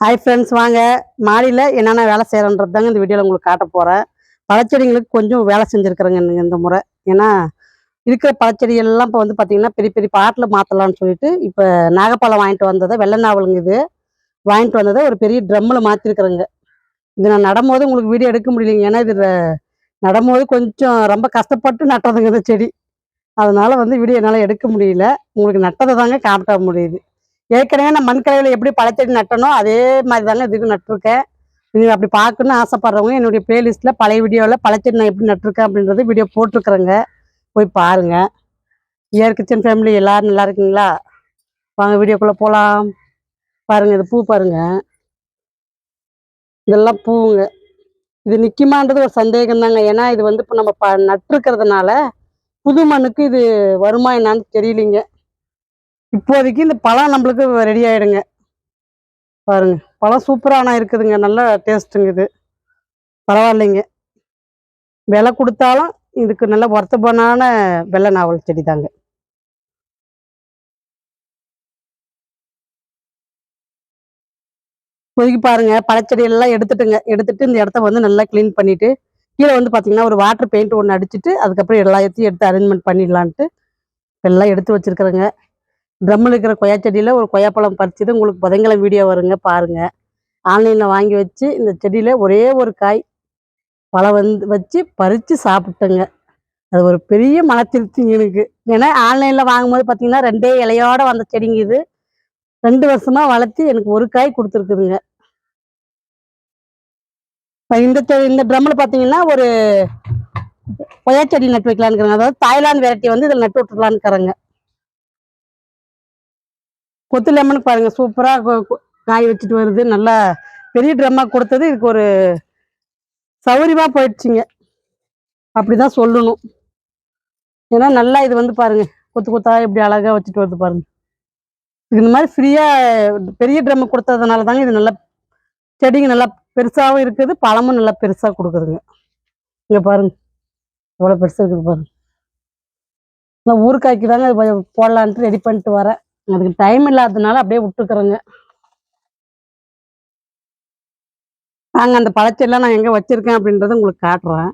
Hi friends வாங்க. மாடியில் என்னென்ன வேலை செய்கிறன்றது தாங்க இந்த வீடியோவில் உங்களுக்கு காட்ட போகிறேன் பழச்செடிங்களுக்கு கொஞ்சம் வேலை செஞ்சுருக்குறேங்க இந்த- இந்த முறை. ஏன்னா இருக்கிற பழச்செடியெல்லாம் இப்போ வந்து பார்த்தீங்கன்னா பெரிய பெரிய பாட்டில் மாற்றலாம்னு சொல்லிட்டு இப்போ நாகப்பழம் வாங்கிட்டு வந்ததை வெள்ளை நாவலுங்க இது. வாங்கிட்டு வந்ததை ஒரு பெரிய ட்ரம்மில் மாற்றிருக்குறேங்க இது நான் நடும்போது உங்களுக்கு வீடியோ எடுக்க முடியலைங்க. ஏன்னா இது நடும்போது கொஞ்சம் ரொம்ப கஷ்டப்பட்டு நட்டதுங்க இந்த செடி. அதனால் வந்து வீடியோ என்னால் எடுக்க முடியல. உங்களுக்கு நட்டதை தாங்க காட்ட முடியுது ஏற்கனவே நான் மண்கலையில் எப்படி பழச்செடி நட்டனோ அதே மாதிரி தாங்க இதுக்கு நட்டிருக்கேன் நீங்கள் அப்படி பார்க்கணுன்னு ஆசைப்படுறவங்க என்னுடைய பிளேலிஸ்ட்டில் பழைய வீடியோவில் பழச்செடி நான் எப்படி நட்டிருக்கேன் அப்படின்றது வீடியோ போட்டிருக்குறேங்க. போய் பாருங்க. ஏர் கிச்சன் ஃபேமிலி எல்லாரும் நல்லா இருக்கீங்களா? வாங்க வீடியோக்குள்ளே போகலாம் பாருங்க இது பூ பாருங்க. இதெல்லாம் பூவுங்க இது நிற்குமான்றது ஒரு சந்தேகம் தாங்க ஏன்னா இது வந்து இப்போ நம்ம ப நட்டிருக்கிறதுனால புது மண்ணுக்கு இது வருமா என்னான்னு தெரியலிங்க. இப்போதைக்கு இந்த பழம் நம்மளுக்கு ரெடி ஆயிடுங்க. பாருங்க பழம் சூப்பரான இருக்குதுங்க. நல்ல டேஸ்ட்டுங்க இது. பரவாயில்லைங்க. விலை கொடுத்தாலும் இதுக்கு நல்ல ஒர்த்தபனான வெள்ளை நாவல் செடி தாங்க. இப்போதைக்கு பாருங்க பழச்செடியெல்லாம் எடுத்துட்டுங்க. எடுத்துட்டு இந்த இடத்த வந்து நல்லா க்ளீன் பண்ணிட்டு கீழே வந்து பார்த்தீங்கன்னா ஒரு வாட்டர் பெயிண்ட் ஒன்று அடிச்சுட்டு அதுக்கப்புறம் எல்லாத்தையும் எடுத்து அரேஞ்ச்மெண்ட் பண்ணிடலான்ட்டு எல்லாம் எடுத்து வச்சுருக்குறேங்க. ட்ரம்மில் இருக்கிற கொய்யா செடியில் ஒரு கொய்யாப்பழம் பறிச்சது உங்களுக்கு புதன்கிழமை வீடியோ வருங்க பாருங்க. ஆன்லைனில் வாங்கி வச்சு இந்த செடியில் ஒரே ஒரு காய் பழம் வந்து வச்சு பறித்து சாப்பிட்டேங்க. அது ஒரு பெரிய மன திருப்திங்க எனக்கு. ஏன்னா ஆன்லைனில் வாங்கும்போது பார்த்தீங்கன்னா ரெண்டே இலையோட வந்த செடிங்க இது. ரெண்டு வருஷமாக வளர்த்து எனக்கு ஒரு காய் கொடுத்துருக்குதுங்க. இந்த இந்த ட்ரம்மில் பார்த்தீங்கன்னா ஒரு கொய்யா செடி நட்டு வைக்கலான்னு அதாவது தாய்லாந்து வெரைட்டி வந்து இதில் நட்டு விட்டுருலான்னு கொத்து லெமனுக்கு பாருங்க சூப்பராக காய் வச்சுட்டு வருது. நல்லா பெரிய ட்ரம்மாக கொடுத்தது. இதுக்கு ஒரு சௌரியமாக போயிடுச்சுங்க. அப்படிதான் சொல்லணும். ஏன்னா நல்லா இது வந்து பாருங்க கொத்து கொத்தா இப்படி அழகா வச்சுட்டு வருது பாருங்க. இது இந்த மாதிரி ஃப்ரீயாக பெரிய ட்ரம் கொடுத்ததுனால தாங்க இது நல்லா செடிங்க நல்லா பெருசாகவும் இருக்குது பழமும் நல்லா பெருசாக கொடுக்குதுங்க. இங்கே பாருங்க எவ்வளோ பெருசாக இருக்குது பாருங்க. நான் ஊறுகாய்க்கு தாங்க இது போடலான்ட்டு ரெடி பண்ணிட்டு வரேன். அதுக்கு டைம் இல்லாததுனால அப்படியே விட்டுக்கிறேங்க. நாங்க அந்த பழச்செல்லாம் நான் எங்க வச்சிருக்கேன் அப்படின்றத உங்களுக்கு காட்டுறேன்.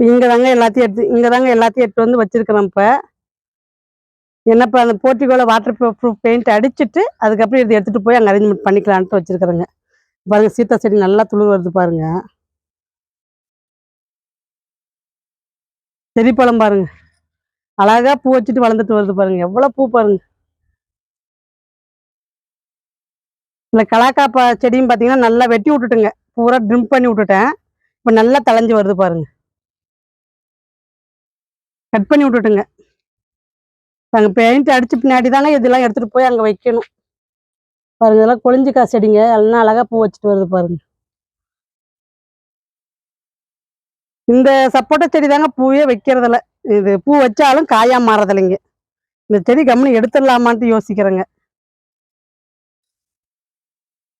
இங்க தாங்க எல்லாத்தையும் எடுத்து இங்க தாங்க எல்லாத்தையும் எடுத்து வந்து வச்சிருக்கிறேன் இப்ப. என்னப்பா அந்த போர்ட்டிகோல வாட்டர் ப்ரூஃப் பெயிண்ட் அடிச்சுட்டு அதுக்கப்புறம் இதை எடுத்துட்டு போய் அங்கே அரேஞ்ச்மெண்ட் பண்ணிக்கலான்ட்டு வச்சிருக்கிறேங்க. பாருங்க சீத்தா செடி நல்லா துளிர் வருது பாருங்க. செடி பழம் பாருங்க. அழகா பூ வச்சுட்டு வளர்ந்துட்டு வருது பாருங்க. எவ்வளவு பூ பாருங்க. இந்த கலாக்கா ப செடியும் பார்த்தீங்கன்னா நல்லா வெட்டி விட்டுட்டுங்க. பூரா ட்ரிம் பண்ணி விட்டுட்டேன். இப்போ நல்லா தளைஞ்சு வருது பாருங்க. கட் பண்ணி விட்டுட்டுங்க. அங்கே பெயிண்ட் அடிச்சு பின்னாடி தானே இதெல்லாம் எடுத்துகிட்டு போய் அங்கே வைக்கணும். பாருங்க இதெல்லாம் கொழிஞ்சிக்கா செடிங்க. எல்லாம் அழகாக பூ வச்சுட்டு வருது பாருங்க. இந்த சப்போட்டா செடி தாங்க பூவே வைக்கிறதில்ல. இது பூ வச்சாலும் காயா மாறதில்லைங்க. இந்த செடி கம்முன்னு எடுத்துடலாமான்ட்டு யோசிக்கிறேங்க.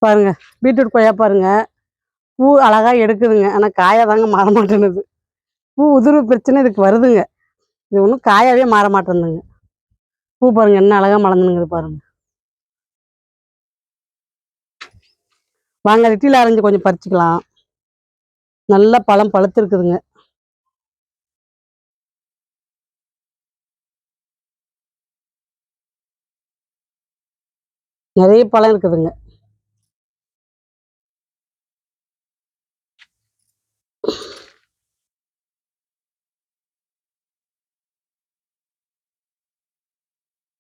பாருங்க பீட்ரூட் கொய்யா பாருங்க. பூ அழகா எடுக்குதுங்க. ஆனால் காயா தாங்க மாற மாட்டேனுது பூ உதிர்வு பிரச்சனை இதுக்கு வருதுங்க. இது ஒன்றும் காயாவே மாற மாட்டேனுங்க பூ பாருங்க என்ன அழகா மலர்ந்துனுங்குது பாருங்க. வாங்க லிட்டில் ஆரஞ்சு கொஞ்சம் பறிச்சுக்கலாம். நல்ல பழம் பழுத்திருக்குதுங்க. நிறைய பழம் இருக்குதுங்க.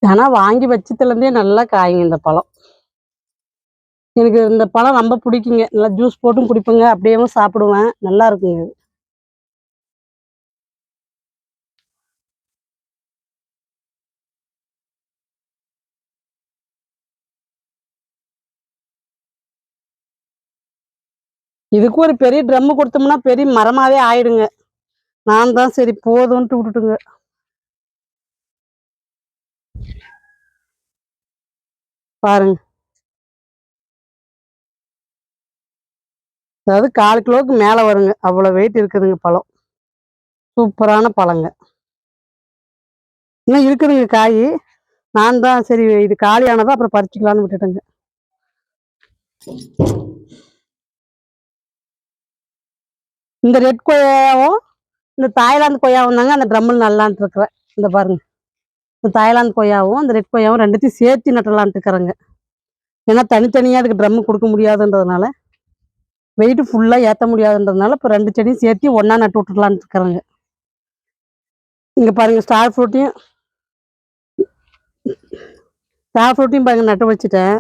ஆனால் வாங்கி வச்சதுலேருந்தே நல்லா காய்ங்க இந்த பழம். எனக்கு இந்த பழம் ரொம்ப பிடிக்குங்க. நல்லா ஜூஸ் போட்டும் குடிப்பேங்க. அப்படியேவும் சாப்பிடுவேன். நல்லா இருக்குங்க. இது. இதுக்கு ஒரு பெரிய ட்ரம்மு கொடுத்தோம்னா பெரிய மரமாவே ஆயிடுங்க. நான் தான் சரி போதும்ன்ட்டு விட்டுட்டுங்க. பாருங்க. அதாவது கால் கிலோவுக்கு மேலே வருங்க. அவ்வளோ வெயிட் இருக்குதுங்க பழம். சூப்பரான பழங்க. இன்னும் இருக்குதுங்க காய். நான் தான் சரி இது காலியானதா அப்புறம் பறிச்சுக்கலான்னு விட்டுட்டேங்க. இந்த ரெட் கொய்யாவும் இந்த தாய்லாந்து கொய்யாவும் தாங்க அந்த ட்ரம்மில் நல்லான்ட்டு இருக்கிறேன். இந்த பாருங்க. இந்த தாய்லாந்து கொய்யாவும் அந்த ரெட் கொய்யாவும் ரெண்டுத்தையும் சேர்த்து நட்டலான்ட்டு இருக்கிறேங்க. ஏன்னா தனித்தனியாக அதுக்கு ட்ரம்மு கொடுக்க முடியாதுன்றதுனால. வெயிட் ஃபுல்லாக ஏற்ற முடியாதுன்றதுனால இப்போ ரெண்டு செடியும் சேர்த்து ஒன்றா நட்டு விட்டுலான்ட்டு இருக்கிறேங்க. இங்கே பாருங்கள் ஸ்டார் ஃப்ரூட்டையும் ஸ்டார் ஃப்ரூட்டையும் பாருங்கள் நட்டு வச்சுட்டேன்.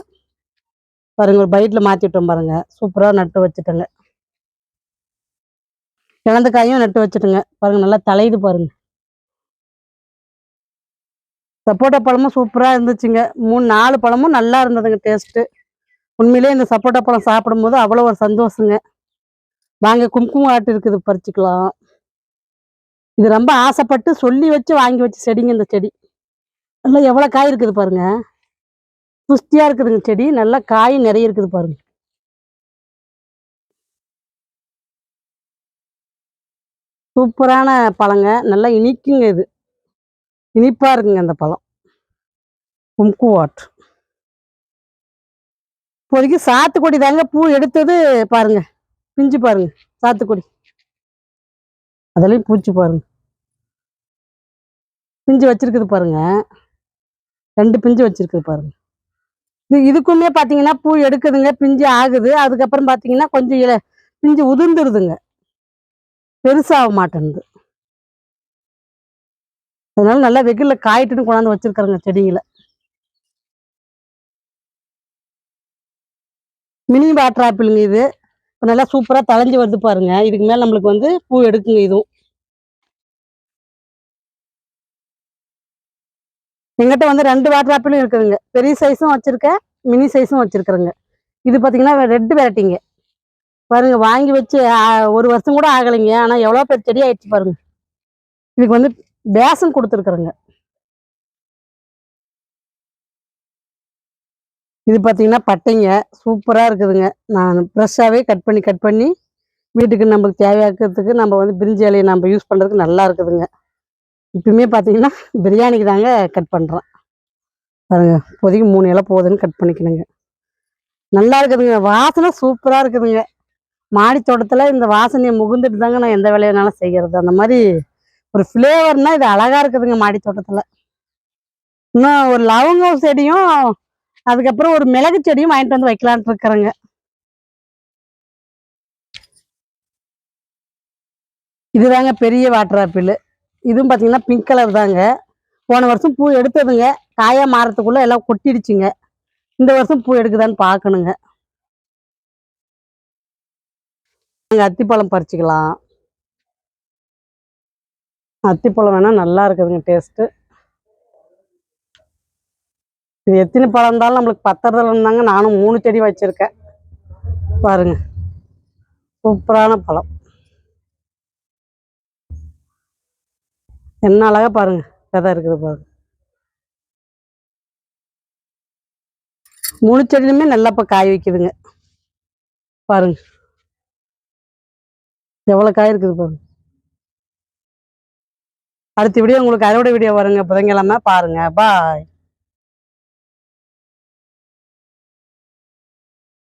பாருங்கள் ஒரு பைட்டில் மாற்றி விட்டோம் சூப்பராக நட்டு வச்சுட்டேங்க. கிழந்த காயும் நட்டு வச்சுட்டுங்க. பாருங்கள் நல்லா தலையுது பாருங்க. சப்போட்டா பழமும் சூப்பராக இருந்துச்சுங்க. மூணு நாலு பழமும் நல்லா இருந்ததுங்க டேஸ்ட்டு உண்மையிலே இந்த சப்போட்டா பழம் சாப்பிடும்போது அவ்வளோ ஒரு சந்தோஷங்க. வாங்க கும்குமம் ஆட்டு இருக்குது பறிச்சுக்கலாம். இது ரொம்ப ஆசைப்பட்டு சொல்லி வச்சு வாங்கி வச்சு செடிங்க இந்த செடி. நல்லா எவ்வளோ காய் இருக்குது பாருங்க. புஷ்டியாக இருக்குதுங்க செடி. நல்லா காய் நிறைய இருக்குது பாருங்க. சூப்பரான பழங்க. நல்லா இனிக்குங்க இது. இனிப்பாக இருக்குங்க அந்த பழம். கும்கு வாட் இப்போதைக்கு சாத்துக்குடி தாங்க பூ எடுத்தது பாருங்க. பிஞ்சு பாருங்க சாத்துக்குடி. அதுலயும் பூச்சி பாருங்க. பிஞ்சு வச்சிருக்குது பாருங்க. ரெண்டு பிஞ்சு வச்சிருக்குது பாருங்க. இது இதுக்குமே பார்த்தீங்கன்னா பூ எடுக்குதுங்க பிஞ்சு ஆகுது. அதுக்கப்புறம் பார்த்தீங்கன்னா கொஞ்சம் இல பிஞ்சு உதிர்ந்துருதுங்க. பெருசாக மாட்டேன்து அதனால நல்லா வெயிலில் காயிட்டுன்னு கொண்டாந்து வச்சிருக்கிறேங்க செடிங்களை மினி வாட்டர் ஆப்பிளுங்க இது. இப்போ நல்லா சூப்பராக தளைஞ்சு வருது பாருங்க. இதுக்கு மேலே நம்மளுக்கு வந்து பூ எடுக்குங்க இதுவும். எங்கிட்ட வந்து ரெண்டு வாட்டர் ஆப்பிளும் இருக்குதுங்க. பெரிய சைஸும் வச்சுருக்கேன். மினி சைஸும் வச்சுருக்குறேங்க. இது பார்த்தீங்கன்னா ரெட்டு வெரைட்டிங்க. பாருங்க வாங்கி வச்சு ஒரு வருஷம் கூட ஆகலைங்க. ஆனால் எவ்வளோ பேர் செடி ஆயிடுச்சு பாருங்க. இதுக்கு வந்து பேசன் கொடுத்துருக்குறேங்க. இது பார்த்தீங்கன்னா பட்டைங்க. சூப்பராக இருக்குதுங்க. நான் ஃப்ரெஷ்ஷாகவே கட் பண்ணி கட் பண்ணி வீட்டுக்கு நமக்கு தேவையாக்கிறதுக்கு நம்ம வந்து பிரிஞ்சி இலையை நம்ம யூஸ் பண்ணுறதுக்கு நல்லா இருக்குதுங்க. இப்பயுமே பார்த்தீங்கன்னா பிரியாணிக்கு தாங்க கட் பண்ணுறேன் பாருங்க இப்போதைக்கு மூணு இலை போகுதுன்னு கட் பண்ணிக்கணுங்க. நல்லா இருக்குதுங்க. வாசனை சூப்பராக இருக்குதுங்க. மாடி தோட்டத்தில் இந்த வாசனையை முகுந்துட்டு தாங்க நான் எந்த வேலையினாலும் செய்கிறது அந்த மாதிரி ஒரு ஃப்ளேவர்னால் இது அழகாக இருக்குதுங்க மாடி தோட்டத்தில். இன்னும் ஒரு லவங்கம் செடியும் அதுக்கப்புறம் ஒரு மிளகு செடியும் வாங்கிட்டு வந்து வைக்கலான்ட்டு இருக்கிறேங்க. இதுதாங்க பெரிய வாட்டர் ஆப்பிள் இதுவும் பார்த்தீங்கன்னா பிங்க் கலர் தாங்க. போன வருஷம் பூ எடுத்ததுங்க. காயா மாறத்துக்குள்ள எல்லாம் கொட்டிடுச்சுங்க. இந்த வருஷம் பூ எடுக்குதான்னு பார்க்கணுங்க நாங்கள் அத்திப்பழம் பறிச்சிக்கலாம். அத்திப்பழம் வேணால் நல்லா இருக்குதுங்க டேஸ்ட்டு இது எத்தனை பழம் இருந்தாலும் நம்மளுக்கு பத்துறதுல இருந்தாங்க நானும் மூணு செடி வச்சுருக்கேன். பாருங்க. சூப்பரான பழம். என்ன அழகாக பாருங்க. விதை இருக்குது பாருங்க. மூணு செடியிலுமே நல்லா இப்போ காய் வைக்குதுங்க. பாருங்க. எவ்வளோ காய் இருக்குது பாருங்க. அடுத்த வீடியோ உங்களுக்கு அறுவடை வீடியோ வருங்க. புதன்கிழமை பாருங்க. பாய்.